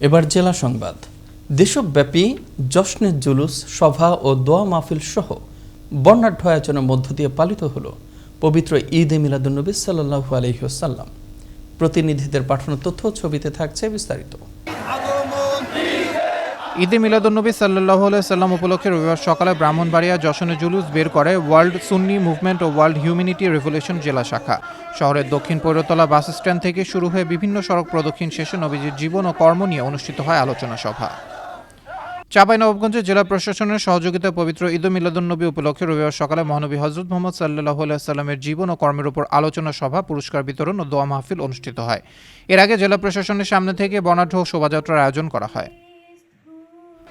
এবার জেলা সংবাদ। দেশব্যাপী জশ্নের জুলুস, সভা ও দোয়া মাহফিল সহ বর্ণাঢ্য আয়োজনের মধ্য দিয়ে পালিত হলো পবিত্র ঈদ এ মিলাদুন্নবী সাল্লাহু আলহিহসাল্লাম প্রতিনিধিদের পাঠানো তথ্য ছবিতে থাকছে বিস্তারিত। ঈদে মিলাদুন্নবী সাল্লাহ সাল্লাম উপলক্ষে রবিবার সকালে ব্রাহ্মণবাড়িয়া যশনে জুলুস বের করে ওয়ার্ল্ড সুন্নি মুভমেন্ট ও ওয়ার্ল্ড হিউম্যানিটি রেভলিউশন জেলা শাখা। শহরের দক্ষিণ পৈরতলা বাস স্ট্যান্ড থেকে শুরু হয়ে বিভিন্ন সড়ক প্রদক্ষিণ শেষে নবীজির জীবন ও কর্ম নিয়ে অনুষ্ঠিত হয় আলোচনা সভা। চাঁপাইনবাবগঞ্জে জেলা প্রশাসনের সহযোগিতায় পবিত্র ঈদ মিলাদুন্নবী উপলক্ষে রবিবার সকালে মহানবী হজরত মোহাম্মদ সাল্লাহ সাল্লামের জীবন ও কর্মের উপর আলোচনা সভা, পুরস্কার বিতরণ ও দোয়া মাহফিল অনুষ্ঠিত হয়। এর আগে জেলা প্রশাসনের সামনে থেকে বর্ণাঢ্য শোভাযাত্রার আয়োজন করা হয়।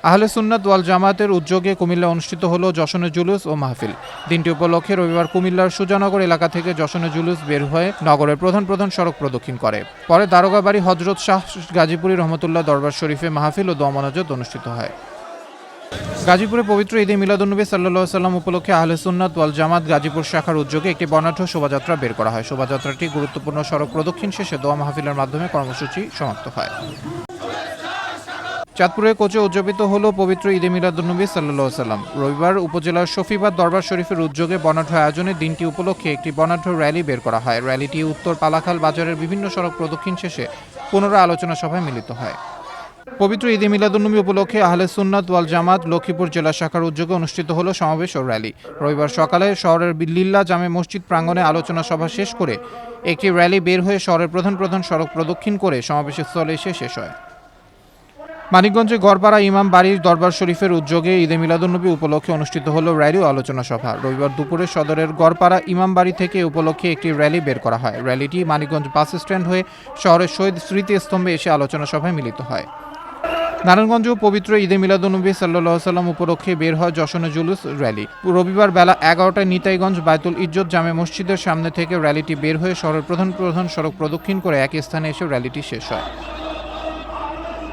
আহলে সুন্নাত ওয়াল জামাতের উদ্যোগে কুমিল্লা অনুষ্ঠিত হলো যশনে জুলুস ও মাহফিল। দিনটি উপলক্ষে রবিবার কুমিল্লার সুজানগর এলাকা থেকে যশনে জুলুস বের হয়ে নগরের প্রধান প্রধান সড়ক প্রদক্ষিণ করে। পরে দারোগাবাড়ি হজরত শাহ গাজীপুরী রহমতুল্লাহ দরবার শরীফে মাহফিল ও দোয়ামনাজত অনুষ্ঠিত হয়। গাজীপুরে পবিত্র ঈদে মিলাদুন্নবী সাল্লাহ সাল্লাম উপলক্ষে আহলে সুন্নাত ওয়াল জামাত গাজীপুর শাখার উদ্যোগে একটি বর্ণাঢ্য শোভাযাত্রা বের করা হয়। শোভাযাত্রাটি গুরুত্বপূর্ণ সড়ক প্রদক্ষিণ শেষে দোয়া মাহফিলের মাধ্যমে কর্মসূচি সমাপ্ত হয়। চাঁদপুরে কোচে উদযাপিত হলো পবিত্র ঈদে মিলাদুন্নবী সাল্লাহ সাল্লাম। রবিবার উপজেলার শফিবাদ দরবার শরীফের উদ্যোগে বর্ণাঢ্য আয়োজনে দিনটি উপলক্ষে একটি বনাঢ্য র্যালি বের করা হয়। র্যালিটি উত্তর পালাখাল বাজারের বিভিন্ন সড়ক প্রদক্ষিণ শেষে পুনরায় আলোচনা সভায় মিলিত হয়। পবিত্র ঈদে মিলাদুন্নবী উপলক্ষে আহলে সুন্নাত ওয়াল জামাত লক্ষ্মীপুর জেলা শাখার উদ্যোগে অনুষ্ঠিত হলো সমাবেশ ও র্যালি। রবিবার সকালে শহরের লিল্লা জামে মসজিদ প্রাঙ্গণে আলোচনা সভা শেষ করে একটি র্যালি বের হয়ে শহরের প্রধান প্রধান সড়ক প্রদক্ষিণ করে সমাবেশের স্থলে এসে শেষ হয়। মানিকগঞ্জে গড়পাড়া ইমাম বাড়ির দরবার শরীফের উদ্যোগে ঈদে মিলাদুন্নবী উপলক্ষে অনুষ্ঠিত হল র্যালি আলোচনা সভা রবিবার দুপুরে সদরের গড়পাড়া ইমাম বাড়ি থেকে উপলক্ষে একটি র্যালি বের করা হয়। র্যালিটি মানিকগঞ্জ বাস স্ট্যান্ড হয়ে শহরের শহীদ স্মৃতিস্তম্ভে এসে আলোচনা সভায় মিলিত হয়। নারায়ণগঞ্জ পবিত্র ঈদে মিলাদুন্নবী সাল্লাহ সাল্লাম উপলক্ষে বের হয় যশনে জুলুস র্যালি। রবিবার বেলা এগারোটায় নিতাইগঞ্জ বায়তুল ইজ্জত জামে মসজিদের সামনে থেকে র্যালিটি বের হয়ে শহরের প্রধান প্রধান সড়ক প্রদক্ষিণ করে এক স্থানে এসে র্যালিটি শেষ হয়।